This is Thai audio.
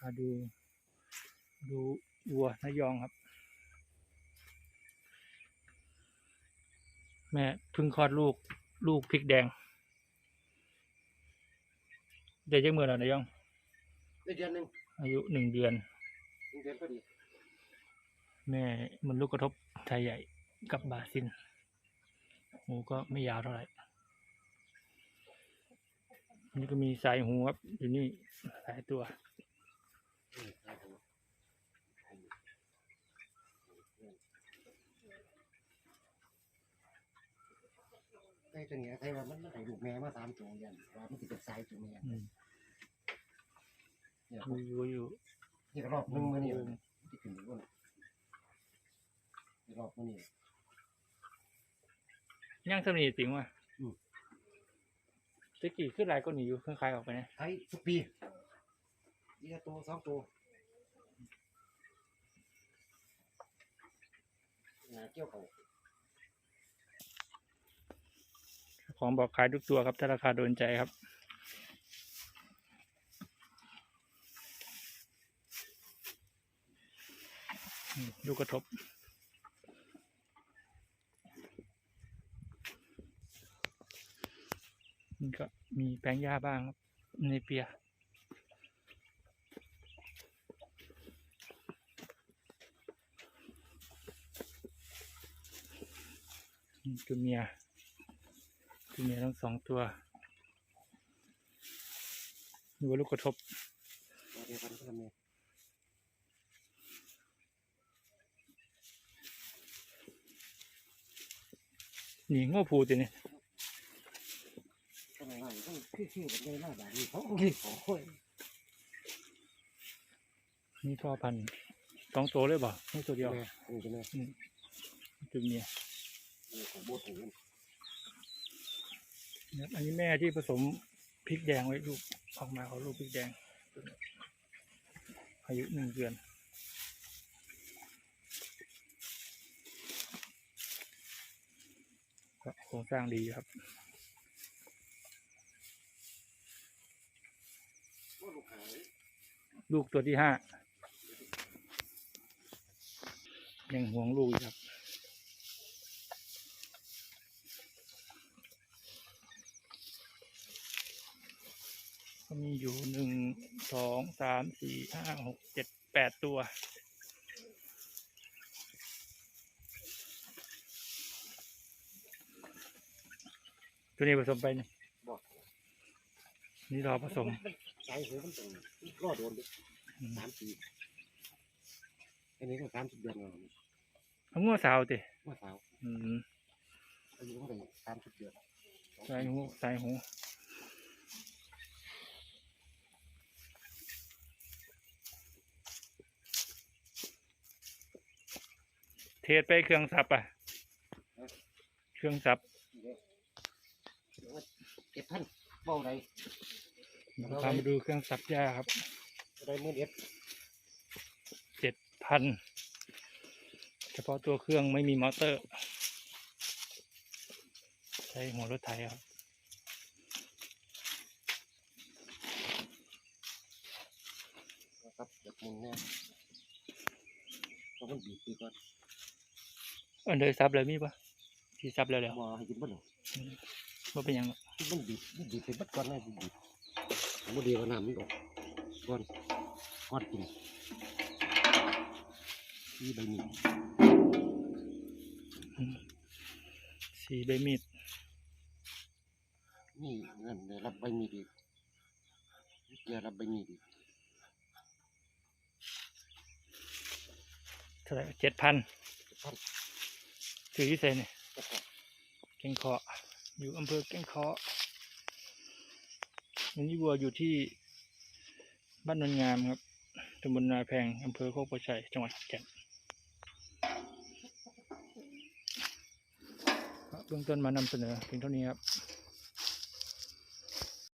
พาดู ดูวัวนายองครับ แม่เพิ่งคลอดลูกลูกพริกแดงเด็กยังเมื่อแล้วนายองได้เดือนหนึ่งอายุหนึ่งเดือนหนึ่งเดือนพอดีแม่มันลูกกระทบไทยใหญ่กับบาซินหูก็ไม่ยาวเท่าไหร่อันนี่ก็มีสายหูครับอยู่นี่หลายตัว อืมครับผม ไอ้ตัวเนี้ยไอ้ว่ามันมันให้ลูกแม่มาสามตัวยันว่ามันจะเป็นสายตัวเมียอืม เนี่ยดูอยู่อยู่นี่ก็รอบหนึงมานี่ที่ขึ้นอยู่บนนี่รอบมานี่ย่างสนิทจริงว่ะอืม ตะกี้ขึ้นหลายก็หนีอยู่คล้ายๆออกไปนะไอ้ทุกปีนี่ละตัวสองตัวนาเกี่ยวเขา ของบอกขายทุกตัวครับถ้าราคาโดนใจครับอืมลูกกระทบ นี่ก็มีแปลงหญ้าบ้างครับในเปียนี่ตัวเมีย ตัวเมียทั้งสองตัวดูว่าลูกกระทบตัวเดียวกันก็ทำเนี่ยนี่ง้อผูตัวนี้ก็ไม่ว่าต้องคือๆกันเลยหน้าด่านนี่เขาโอ้ยโอ้ยนี่พ่อพันธุ์สองตัวเลยบ่นี่ตัวเดียวแม่นี่จะแม่ตัวเมียนี่ข องโบถูนนะครับอันนี้แม่ที่ผสมพริกแดงไว้ลูกออกมาเขาลูกพริกแดง อายุหนึ่งเดือน โครงสร้างดีครับลูกตัวที่ห้ายังห่วงลูกครับ ก็มีอยู่หนึ่งสองสามสี่ห้าหกเจ็ดแปดตัว ตัวนี้ผสมไปนี่บอกนี่รอผสมสายหัวมันต้องรอโดนดิอืมสามปีอันนี้ก็สามสิบเดือนแล้วเอางัวสาวติเมื่อสาวอืมอายุเท่าไหร่สามสิบเดือนสายหูสายหู เทศไปเครื่องสับอะ เครื่องสับเจ็ดพันเบ้าไรเราพามาดูเครื่องสับหญ้าครับได้หมื่นเอ็ดเจ็ดพันเฉพาะตัวเครื่องไม่มีมอเตอร์ ใช้หัวรถไถครับนะครับแบบมึงเนี่ยต้องมันบีบปีก่อน อันเดอร์ซับเลยมีปะที่ซับแล้วแล้วมาให้กินบ้างหรอว่าเป็นหยังหรอกมันบีบมันบีบไปบัดก่อนนะบีบมันเดียวน้ำมันออกก่อนก่อนกินนี่ใบมีดอืมสีใบมีดนี่นั่นได้รับใบมีดอีกเดี๋ยวรับใบมีดอีกเท่าไหร่เจ็ดพันพัน ถือที่เซนเนี่ยก็พอแก่งเคาะอยู่อำเภอแก่งเคาะอันนี้วัวอยู่ที่บ้านนนงามครับตำบลนาแพงอำเภอโคกประชัยจังหวัดขอนแก่นก็เบื้องต้นมานำเสนอเพียงเท่านี้ครับ